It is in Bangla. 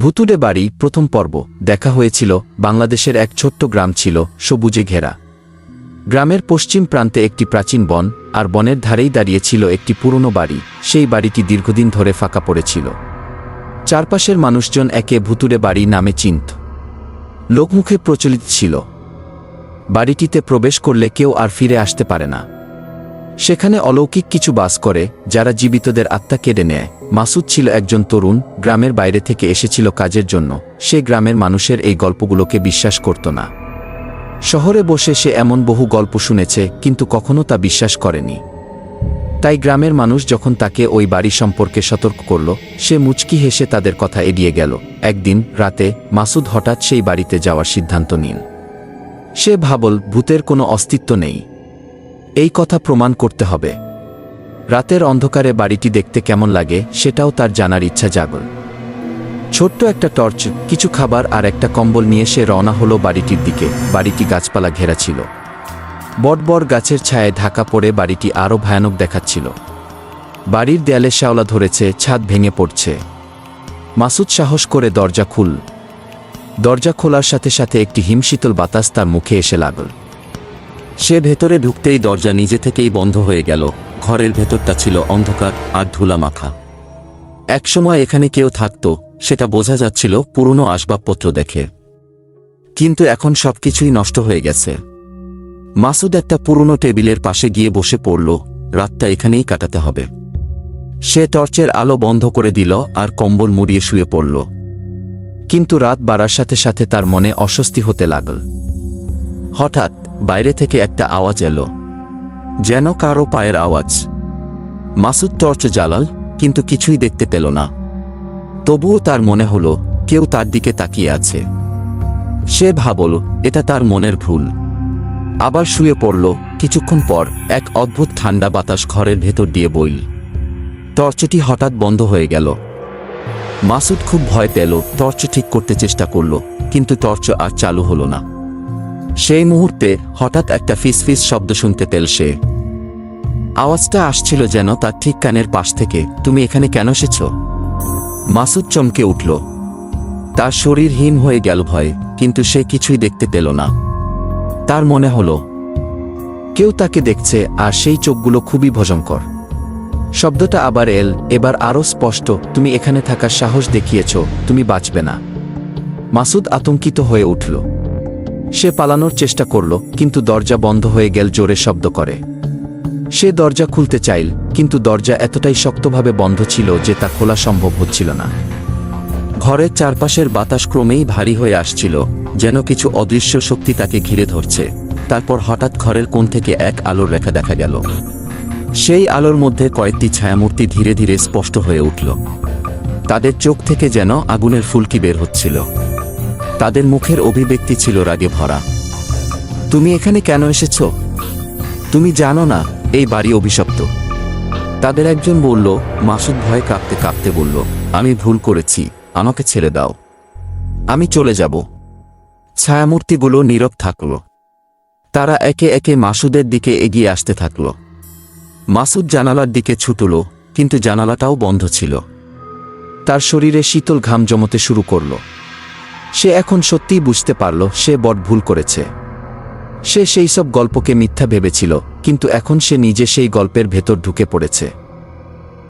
ভুতুড়ে বাড়ি প্রথম পর্ব। দেখা হয়েছিল, বাংলাদেশের এক ছোট্ট গ্রাম ছিল সবুজে ঘেরা। গ্রামের পশ্চিম প্রান্তে একটি প্রাচীন বন, আর বনের ধারেই দাঁড়িয়েছিল একটি পুরনো বাড়ি। সেই বাড়িটি দীর্ঘদিন ধরে ফাঁকা পড়েছিল। চারপাশের মানুষজন একে ভুতুড়ে বাড়ি নামে চিনত। লোকমুখে প্রচলিত ছিল। বাড়িটিতে প্রবেশ করলে কেউ আর ফিরে আসতে পারে না। সেখানে অলৌকিক কিছু বাস করে, যারা জীবিতদের আত্মা কেড়ে নেয়। মাসুদ ছিল একজন তরুণ, গ্রামের বাইরে থেকে এসেছিল কাজের জন্য। সে গ্রামের মানুষের এই গল্পগুলোকে বিশ্বাস করত না। শহরে বসে সে এমন বহু গল্প শুনেছে, কিন্তু কখনো তা বিশ্বাস করেনি। তাই গ্রামের মানুষ যখন তাকে ওই বাড়ি সম্পর্কে সতর্ক করল, সে মুচকি হেসে তাদের কথা এড়িয়ে গেল। একদিন রাতে মাসুদ হঠাৎ সেই বাড়িতে যাওয়ার সিদ্ধান্ত নিন সে ভাবল, ভূতের কোনো অস্তিত্ব নেই। এই কথা প্রমাণ করতে হবে। রাতের অন্ধকারে বাড়িটি দেখতে কেমন লাগে, সেটাও তার জানার ইচ্ছা জাগল। ছোট্ট একটা টর্চ, কিছু খাবার আর একটা কম্বল নিয়ে সে রওনা হলো বাড়িটির দিকে। বাড়িটি গাছপালা ঘেরা ছিল। বটবর গাছের ছায়ায় ঢাকা পড়ে বাড়িটি আরও ভয়ানক দেখাচ্ছিল। বাড়ির দেয়ালে শ্যাওলা ধরেছে, ছাদ ভেঙে পড়ছে। মাসুদ সাহস করে দরজা খুল। দরজা খোলার সাথে সাথে একটি হিমশীতল বাতাস তার মুখে এসে লাগল। সে ভেতরে ঢুকতেই দরজা নিজে থেকেই বন্ধ হয়ে গেল। ঘরের ভেতরটা ছিল অন্ধকার আর ধুলা মাখা একসময় এখানে কেউ থাকত, সেটা বোঝা যাচ্ছিল পুরনো আসবাবপত্র দেখে। কিন্তু এখন সবকিছুই নষ্ট হয়ে গেছে। মাসুদ একটা পুরনো টেবিলের পাশে গিয়ে বসে পড়ল, রাতটা এখানেই কাটাতে হবে। সে টর্চের আলো বন্ধ করে দিল আর কম্বল মুড়িয়ে শুয়ে পড়ল। কিন্তু রাত বাড়ার সাথে সাথে তার মনে অস্বস্তি হতে লাগল। হঠাৎ বাইরে থেকে একটা আওয়াজ এলো। যেন কারও পায়ের আওয়াজ। মাসুদ টর্চ জ্বালাল, কিন্তু কিছুই দেখতে পেল না। তবুও তার মনে হলো, কেউ তার দিকে তাকিয়ে আছে। সে ভাবল, এটা তার মনের ভুল। আবার শুয়ে পড়ল, কিছুক্ষণ পর এক অদ্ভুত ঠান্ডা বাতাস ঘরের ভেতর দিয়ে বইল। টর্চটি হঠাৎ বন্ধ হয়ে গেল। মাসুদ খুব ভয় পেল, টর্চ ঠিক করতে চেষ্টা করল, কিন্তু টর্চ আর চালু হলো না। সেই মুহূর্তে হঠাৎ একটা ফিসফিস শব্দ শুনতে পেল সে। আওয়াজটা আসছিল যেন তার ঠিক কানের পাশ থেকে, তুমি এখানে কেন এসেছ? মাসুদ চমকে উঠল। তার শরীর হিম হয়ে গেল ভয়, কিন্তু সে কিছুই দেখতে পেল না। তার মনে হলো, কেউ তাকে দেখছে আর সেই চোখগুলো খুবই ভয়ঙ্কর। শব্দটা আবার এল, এবার আরও স্পষ্ট, তুমি এখানে থাকার সাহস দেখিয়েছ, তুমি বাঁচবে না। মাসুদ আতঙ্কিত হয়ে উঠল। সে পালানোর চেষ্টা করল, কিন্তু দরজা বন্ধ হয়ে গেল জোরে শব্দ করে। সে দরজা খুলতে চাইল, কিন্তু দরজা এতটাই শক্তভাবে বন্ধ ছিল যে তা খোলা সম্ভব হচ্ছিল না। ঘরের চারপাশের বাতাস ক্রমেই ভারী হয়ে আসছিল, যেন কিছু অদৃশ্য শক্তি তাকে ঘিরে ধরছে। তারপর হঠাৎ ঘরের কোণ থেকে এক আলোর রেখা দেখা গেল। সেই আলোর মধ্যে কয়েকটি ছায়ামূর্তি ধীরে ধীরে স্পষ্ট হয়ে উঠল। তাদের চোখ থেকে যেন আগুনের ফুলকি বের হচ্ছিল। তাদের মুখের অভিব্যক্তি ছিল রাগে ভরা। তুমি এখানে কেন এসেছ? তুমি জানো না, এই বাড়ি অভিশপ্ত। তাদের একজন বলল, মাসুদ ভয়ে কাঁপতে কাঁপতে বলল, আমি ভুল করেছি, আমাকে ছেড়ে দাও। আমি চলে যাব। ছায়ামূর্তিগুলো নীরব থাকল। তারা একে একে মাসুদের দিকে এগিয়ে আসতে থাকল। মাসুদ জানালার দিকে ছুটল, কিন্তু জানালাটাও বন্ধ ছিল। তার শরীরে শীতল ঘাম জমতে শুরু করল। সে এখন সত্যিই বুঝতে পারল সে বট ভুল করেছে। সে সেই সব গল্পকে মিথ্যা ভেবেছিল, কিন্তু এখন সে নিজে সেই গল্পের ভেতর ঢুকে পড়েছে।